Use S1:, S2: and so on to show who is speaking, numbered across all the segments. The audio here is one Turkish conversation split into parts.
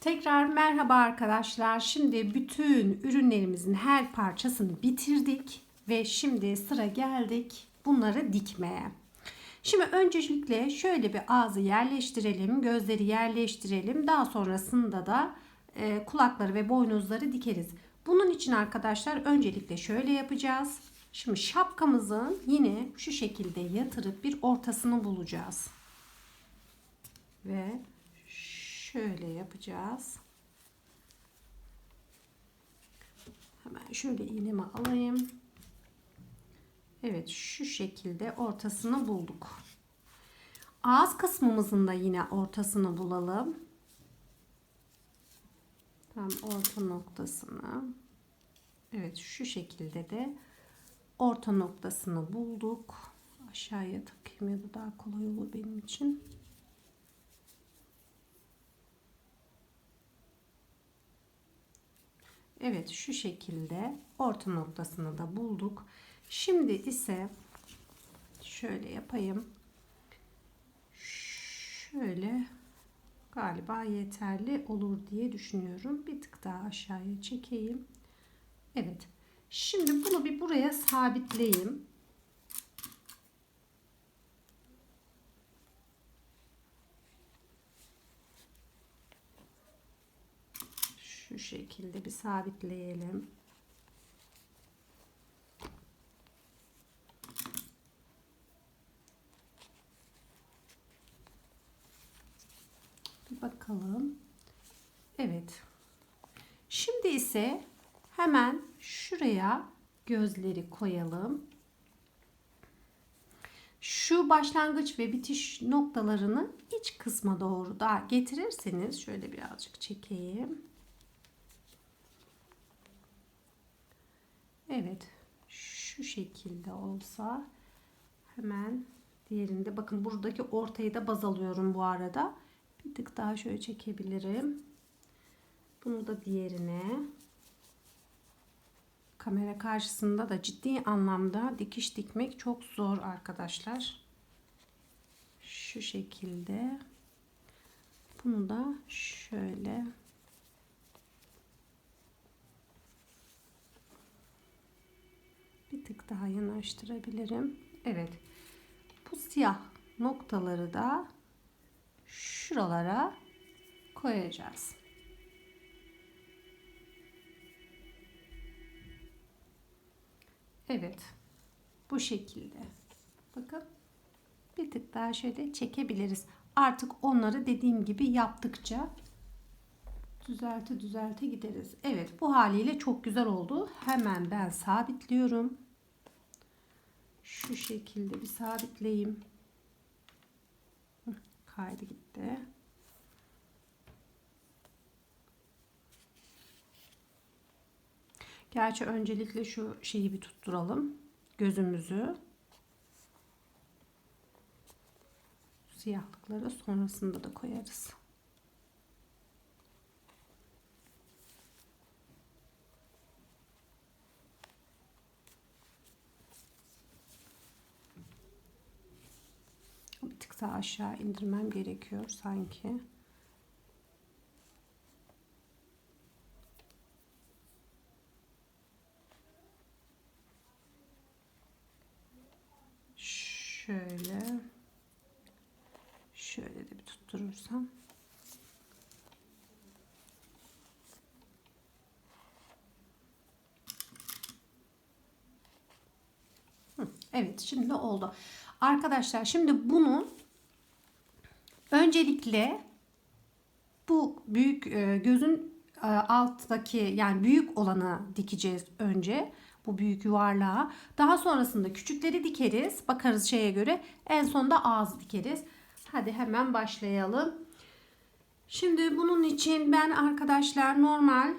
S1: Tekrar merhaba arkadaşlar. Şimdi bütün ürünlerimizin her parçasını bitirdik ve şimdi sıra geldik bunları dikmeye. Şimdi öncelikle şöyle bir ağzı yerleştirelim, gözleri yerleştirelim. Daha sonrasında da e, kulakları ve boynuzları dikeriz. Bunun için arkadaşlar öncelikle şöyle yapacağız. Şimdi şapkamızın yine şu şekilde yatırıp bir ortasını bulacağız. Ve şöyle yapacağız. Hemen şöyle iğnemi alayım. Evet şu şekilde ortasını bulduk. Ağız kısmımızın da yine ortasını bulalım. Tam orta noktasını. Evet şu şekilde de orta noktasını bulduk. Aşağıya takayım ya da daha kolay olur benim için. Evet şu şekilde orta noktasını da bulduk. Şimdi ise şöyle yapayım. Şöyle galiba yeterli olur diye düşünüyorum. Bir tık daha aşağıya çekeyim. Evet. Şimdi bunu bir buraya sabitleyeyim. Şu şekilde bir sabitleyelim. Bir bakalım. Evet. Şimdi ise hemen şuraya gözleri koyalım. Şu başlangıç ve bitiş noktalarını iç kısma doğru da getirirseniz şöyle birazcık çekeyim. Evet. Şu şekilde olsa hemen diğerinde bakın buradaki ortayı da baz alıyorum bu arada. Bir tık daha şöyle çekebilirim. Bunu da diğerine kamera karşısında da ciddi anlamda dikiş dikmek çok zor arkadaşlar. Şu şekilde. Bunu da şöyle bir tık daha yanaştırabilirim. Evet. Bu siyah noktaları da şuralara koyacağız. Evet. Bu şekilde. Bakın. Bir tık daha şöyle çekebiliriz. Artık onları dediğim gibi yaptıkça düzelte düzelte gideriz. Evet bu haliyle çok güzel oldu. Hemen ben sabitliyorum. Şu şekilde bir sabitleyeyim. Kaydı gitti. Gerçi öncelikle şu şeyi bir tutturalım. Gözümüzü. Siyahlıkları sonrasında da koyarız. Daha aşağı indirmem gerekiyor sanki. Şöyle. Şöyle de bir tutturursam. Evet şimdi oldu. Arkadaşlar şimdi bunu öncelikle bu büyük e, gözün e, alttaki yani büyük olanı dikeceğiz önce. Bu büyük yuvarlağa. Daha sonrasında küçükleri dikeriz. Bakarız şeye göre. En sonda ağız dikeriz. Hadi hemen başlayalım. Şimdi bunun için ben arkadaşlar normal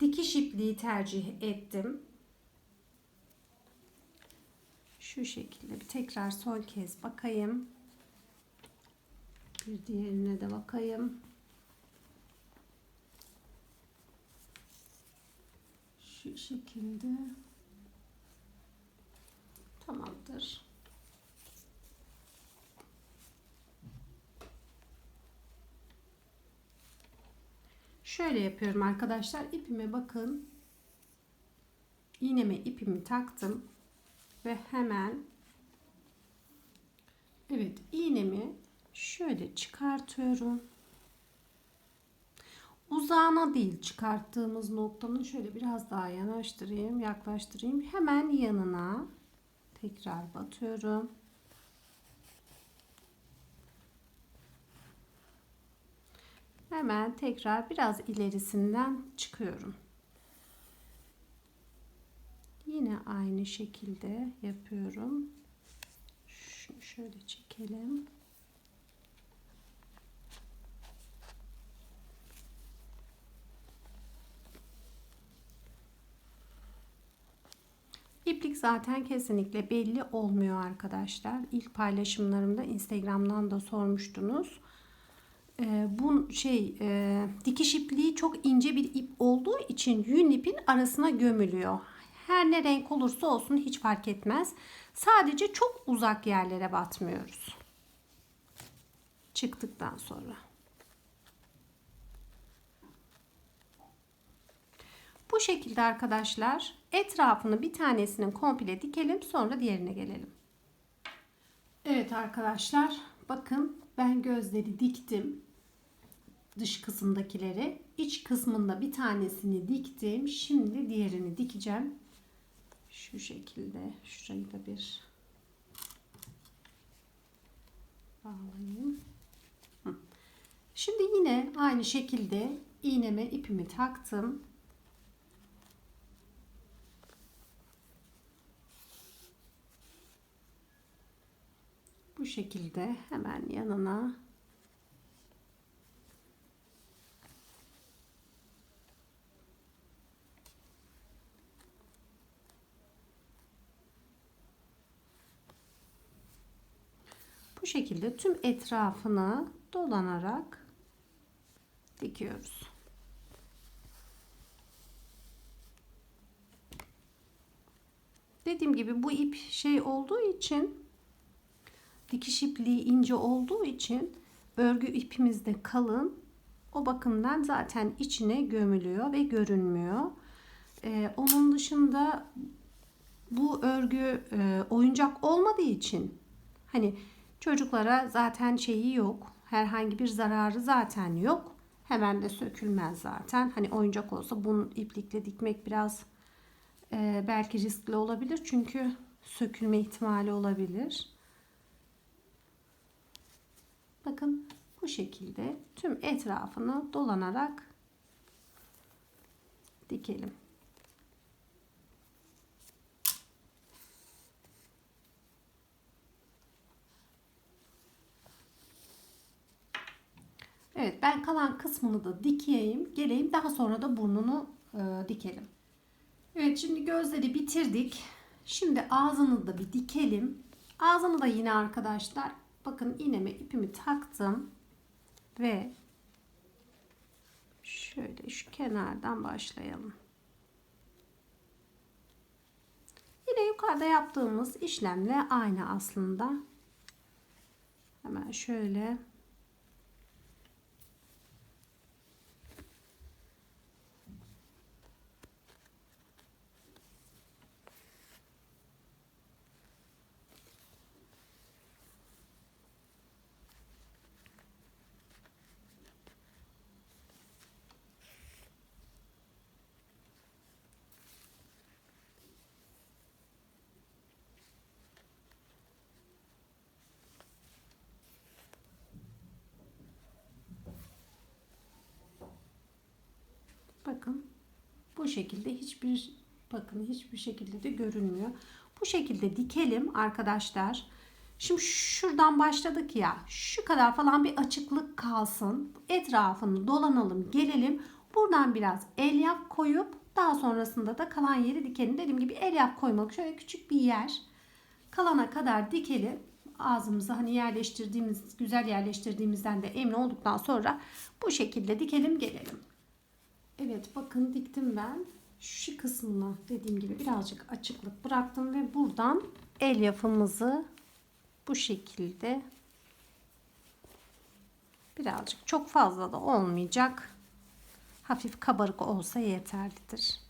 S1: dikiş ipliği tercih ettim. Şu şekilde bir tekrar son kez bakayım. Bir diğerine de bakayım. Şu şekilde. Tamamdır. Şöyle yapıyorum arkadaşlar. İpime bakın. İğneme ipimi taktım ve hemen Evet, iğnemi şöyle çıkartıyorum. Uzağına değil çıkarttığımız noktanın şöyle biraz daha yanaştırayım, yaklaştırayım. Hemen yanına tekrar batıyorum. Hemen tekrar biraz ilerisinden çıkıyorum. Yine aynı şekilde yapıyorum. Şunu şöyle çekelim. İplik zaten kesinlikle belli olmuyor arkadaşlar. İlk paylaşımlarımda Instagram'dan da sormuştunuz. Ee, bu şey e, dikiş ipliği çok ince bir ip olduğu için yün ipin arasına gömülüyor. Her ne renk olursa olsun hiç fark etmez. Sadece çok uzak yerlere batmıyoruz. Çıktıktan sonra. Bu şekilde arkadaşlar etrafını bir tanesinin komple dikelim sonra diğerine gelelim. Evet arkadaşlar bakın ben gözleri diktim. Dış kısımdakileri. iç kısmında bir tanesini diktim. Şimdi diğerini dikeceğim. Şu şekilde şurayı da bir bağlayayım. Şimdi yine aynı şekilde iğneme ipimi taktım. Şekilde hemen yanına bu şekilde tüm etrafını dolanarak dikiyoruz. Dediğim gibi bu ip şey olduğu için dikiş ipliği ince olduğu için örgü ipimiz de kalın. O bakımdan zaten içine gömülüyor ve görünmüyor. Ee, onun dışında bu örgü e, oyuncak olmadığı için hani çocuklara zaten şeyi yok. Herhangi bir zararı zaten yok. Hemen de sökülmez zaten. Hani oyuncak olsa bunun iplikle dikmek biraz e, belki riskli olabilir. Çünkü sökülme ihtimali olabilir. Bakın bu şekilde tüm etrafını dolanarak dikelim. Evet ben kalan kısmını da dikeyim. Geleyim daha sonra da burnunu e, dikelim. Evet şimdi gözleri bitirdik. Şimdi ağzını da bir dikelim. Ağzını da yine arkadaşlar bakın iğneme ipimi taktım ve şöyle şu kenardan başlayalım. Yine yukarıda yaptığımız işlemle aynı aslında. Hemen şöyle Bakın bu şekilde hiçbir bakın hiçbir şekilde de görünmüyor. Bu şekilde dikelim arkadaşlar. Şimdi şuradan başladık ya. Şu kadar falan bir açıklık kalsın. Etrafını dolanalım, gelelim. Buradan biraz elyaf koyup daha sonrasında da kalan yeri dikelim. Dediğim gibi elyaf koymalık şöyle küçük bir yer. Kalana kadar dikelim. Ağzımıza hani yerleştirdiğimiz, güzel yerleştirdiğimizden de emin olduktan sonra bu şekilde dikelim gelelim. Evet bakın diktim ben. Şu kısmına dediğim gibi birazcık açıklık bıraktım ve buradan el yapımızı bu şekilde birazcık çok fazla da olmayacak. Hafif kabarık olsa yeterlidir.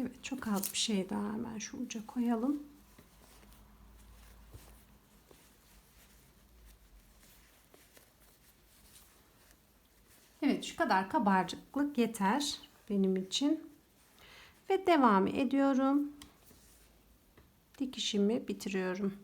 S1: Evet çok az bir şey daha hemen şu uca koyalım. Evet şu kadar kabarcıklık yeter benim için. Ve devam ediyorum. Dikişimi bitiriyorum.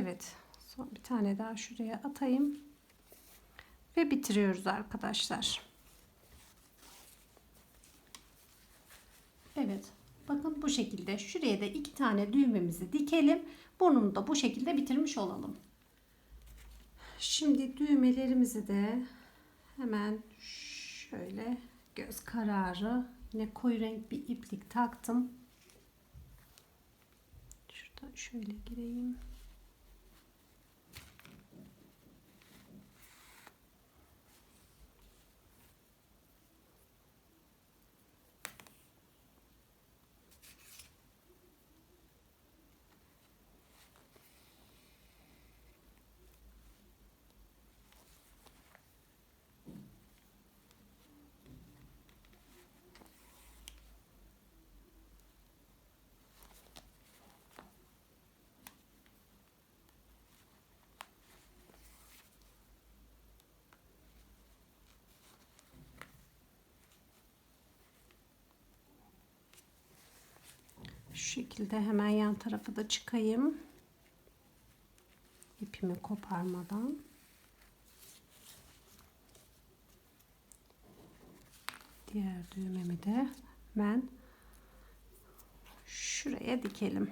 S1: Evet. Son bir tane daha şuraya atayım. Ve bitiriyoruz arkadaşlar. Evet. Bakın bu şekilde. Şuraya da iki tane düğmemizi dikelim. Burnunu da bu şekilde bitirmiş olalım. Şimdi düğmelerimizi de hemen şöyle göz kararı yine koyu renk bir iplik taktım. Şuradan şöyle gireyim. Şu şekilde hemen yan tarafı da çıkayım. İpimi koparmadan. Diğer düğmemi de hemen şuraya dikelim.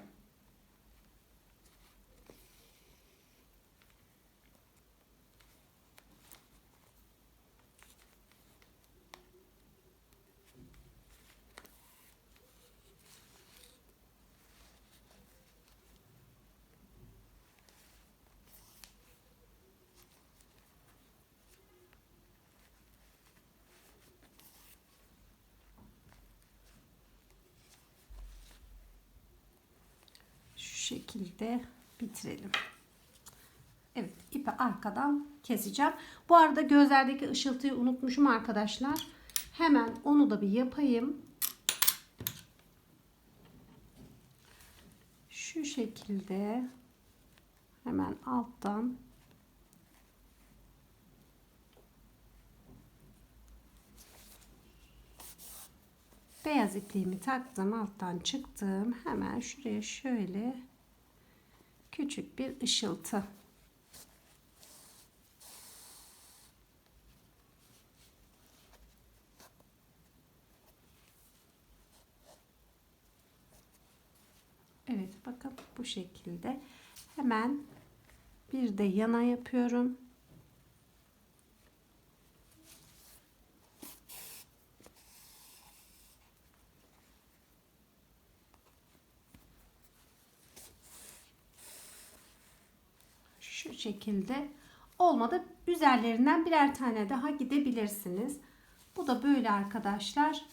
S1: Şekilde bitirelim. Evet ipi arkadan keseceğim. Bu arada gözlerdeki ışıltıyı unutmuşum arkadaşlar. Hemen onu da bir yapayım. Şu şekilde hemen alttan beyaz ipliğimi taktım alttan çıktım hemen şuraya şöyle küçük bir ışıltı. Evet bakın bu şekilde. Hemen bir de yana yapıyorum şu şekilde olmadı üzerlerinden birer tane daha gidebilirsiniz bu da böyle arkadaşlar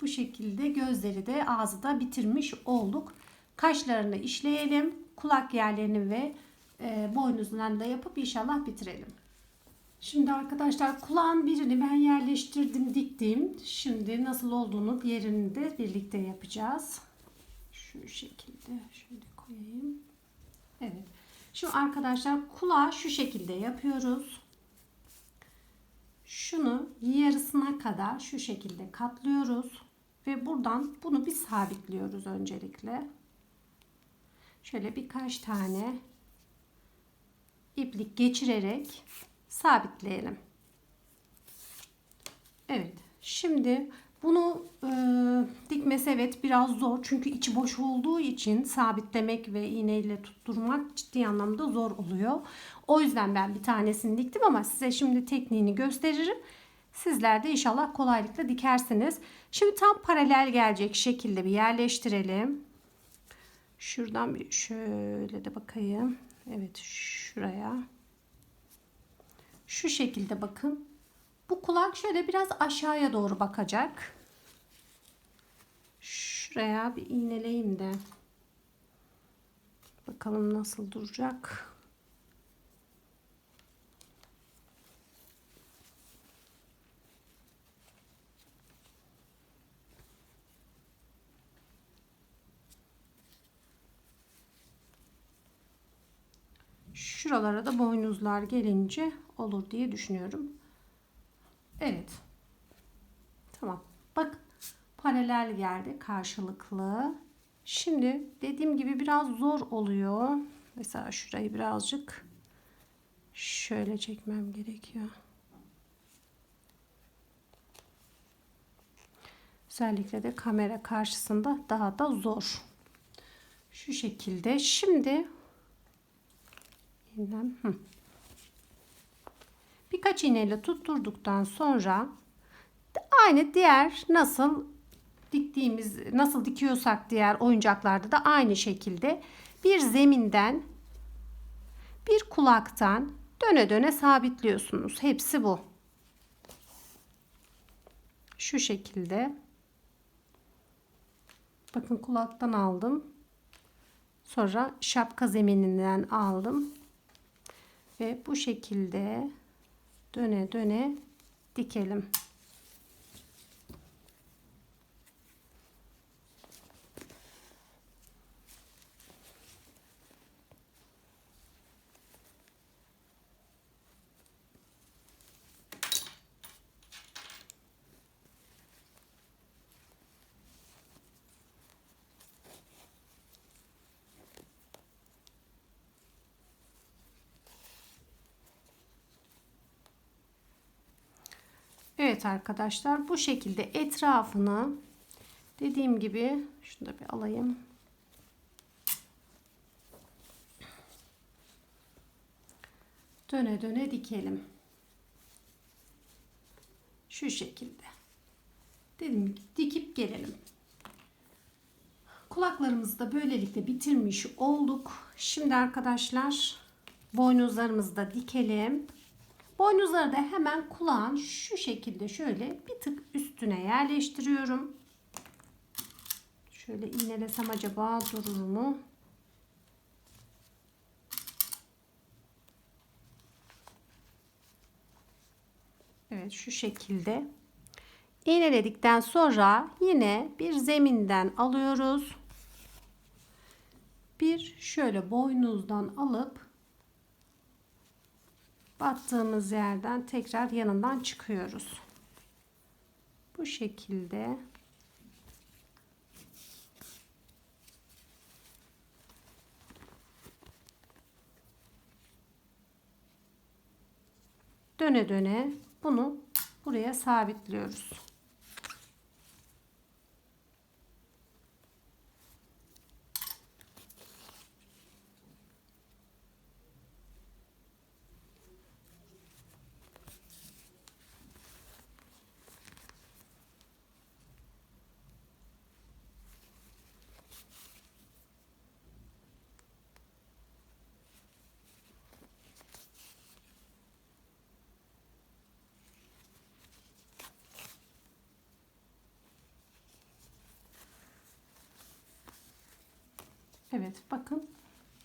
S1: bu şekilde gözleri de ağzı da bitirmiş olduk kaşlarını işleyelim kulak yerlerini ve e, boynuzundan da yapıp inşallah bitirelim Şimdi arkadaşlar kulağın birini ben yerleştirdim, diktim. Şimdi nasıl olduğunu diğerini de birlikte yapacağız. Şu şekilde şöyle koyayım. Evet. Şimdi arkadaşlar kulağı şu şekilde yapıyoruz. Şunu yarısına kadar şu şekilde katlıyoruz ve buradan bunu bir sabitliyoruz öncelikle. Şöyle birkaç tane iplik geçirerek sabitleyelim. Evet. Şimdi bunu e, dikmesi evet biraz zor. Çünkü içi boş olduğu için sabitlemek ve iğneyle tutturmak ciddi anlamda zor oluyor. O yüzden ben bir tanesini diktim ama size şimdi tekniğini gösteririm. Sizler de inşallah kolaylıkla dikersiniz. Şimdi tam paralel gelecek şekilde bir yerleştirelim. Şuradan bir şöyle de bakayım. Evet şuraya. Şu şekilde bakın. Bu kulak şöyle biraz aşağıya doğru bakacak. Şuraya bir iğneleyeyim de. Bakalım nasıl duracak. Şuralara da boynuzlar gelince olur diye düşünüyorum. Evet. Tamam. Bak paralel geldi karşılıklı. Şimdi dediğim gibi biraz zor oluyor. Mesela şurayı birazcık şöyle çekmem gerekiyor. Özellikle de kamera karşısında daha da zor. Şu şekilde. Şimdi iğnem. Birkaç iğneyle tutturduktan sonra aynı diğer nasıl diktiğimiz nasıl dikiyorsak diğer oyuncaklarda da aynı şekilde bir zeminden bir kulaktan döne döne sabitliyorsunuz. Hepsi bu. Şu şekilde. Bakın kulaktan aldım. Sonra şapka zemininden aldım. Ve bu şekilde döne döne dikelim. Evet arkadaşlar bu şekilde etrafını dediğim gibi şunu da bir alayım. Döne döne dikelim. Şu şekilde. Dediğim gibi dikip gelelim. Kulaklarımızı da böylelikle bitirmiş olduk. Şimdi arkadaşlar boynuzlarımızı da dikelim. Boynuzları da hemen kulağın şu şekilde şöyle bir tık üstüne yerleştiriyorum. Şöyle iğnelesem acaba durur mu? Evet şu şekilde. İğneledikten sonra yine bir zeminden alıyoruz. Bir şöyle boynuzdan alıp battığımız yerden tekrar yanından çıkıyoruz. Bu şekilde döne döne bunu buraya sabitliyoruz. Evet bakın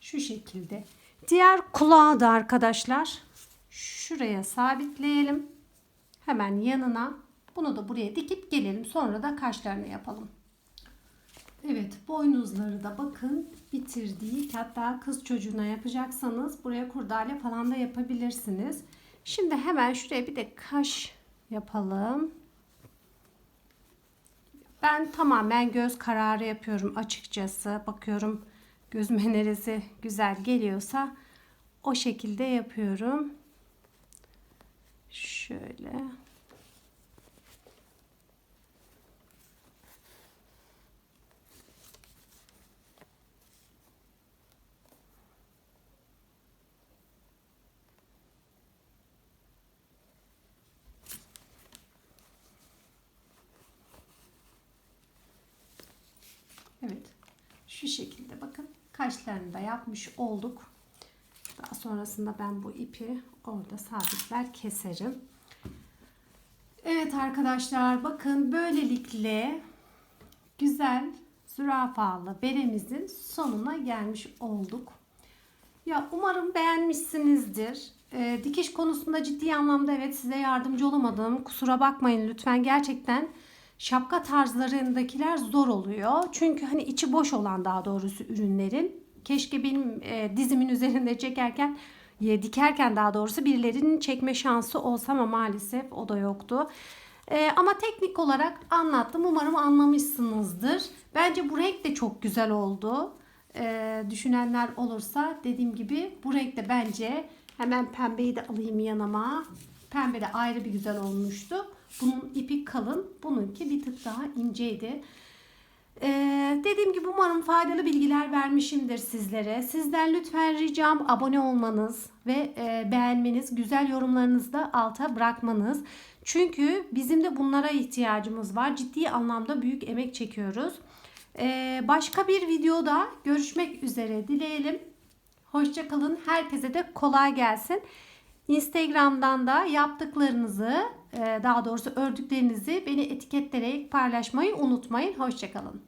S1: şu şekilde. Diğer kulağı da arkadaşlar şuraya sabitleyelim. Hemen yanına bunu da buraya dikip gelelim. Sonra da kaşlarını yapalım. Evet boynuzları da bakın bitirdik. Hatta kız çocuğuna yapacaksanız buraya kurdale falan da yapabilirsiniz. Şimdi hemen şuraya bir de kaş yapalım. Ben tamamen göz kararı yapıyorum açıkçası. Bakıyorum gözüme neresi güzel geliyorsa o şekilde yapıyorum. Şöyle. Evet. Şu şekilde bakın kaşlarını da yapmış olduk. Daha sonrasında ben bu ipi orada sabitler keserim. Evet arkadaşlar bakın böylelikle güzel zürafalı beremizin sonuna gelmiş olduk. Ya umarım beğenmişsinizdir. Ee, dikiş konusunda ciddi anlamda evet size yardımcı olamadım. Kusura bakmayın lütfen gerçekten şapka tarzlarındakiler zor oluyor. Çünkü hani içi boş olan daha doğrusu ürünlerin. Keşke benim e, dizimin üzerinde çekerken e, dikerken daha doğrusu birilerinin çekme şansı olsa ama maalesef o da yoktu. E, ama teknik olarak anlattım. Umarım anlamışsınızdır. Bence bu renk de çok güzel oldu. E, düşünenler olursa dediğim gibi bu renk de bence hemen pembeyi de alayım yanıma. Pembe de ayrı bir güzel olmuştu. Bunun ipi kalın. Bununki bir tık daha inceydi. Ee, dediğim gibi umarım faydalı bilgiler vermişimdir sizlere. Sizden lütfen ricam abone olmanız ve e, beğenmeniz, güzel yorumlarınızı da alta bırakmanız. Çünkü bizim de bunlara ihtiyacımız var. Ciddi anlamda büyük emek çekiyoruz. Ee, başka bir videoda görüşmek üzere dileyelim. Hoşçakalın. Herkese de kolay gelsin. Instagram'dan da yaptıklarınızı, e, daha doğrusu ördüklerinizi beni etiketleyerek paylaşmayı unutmayın. Hoşçakalın.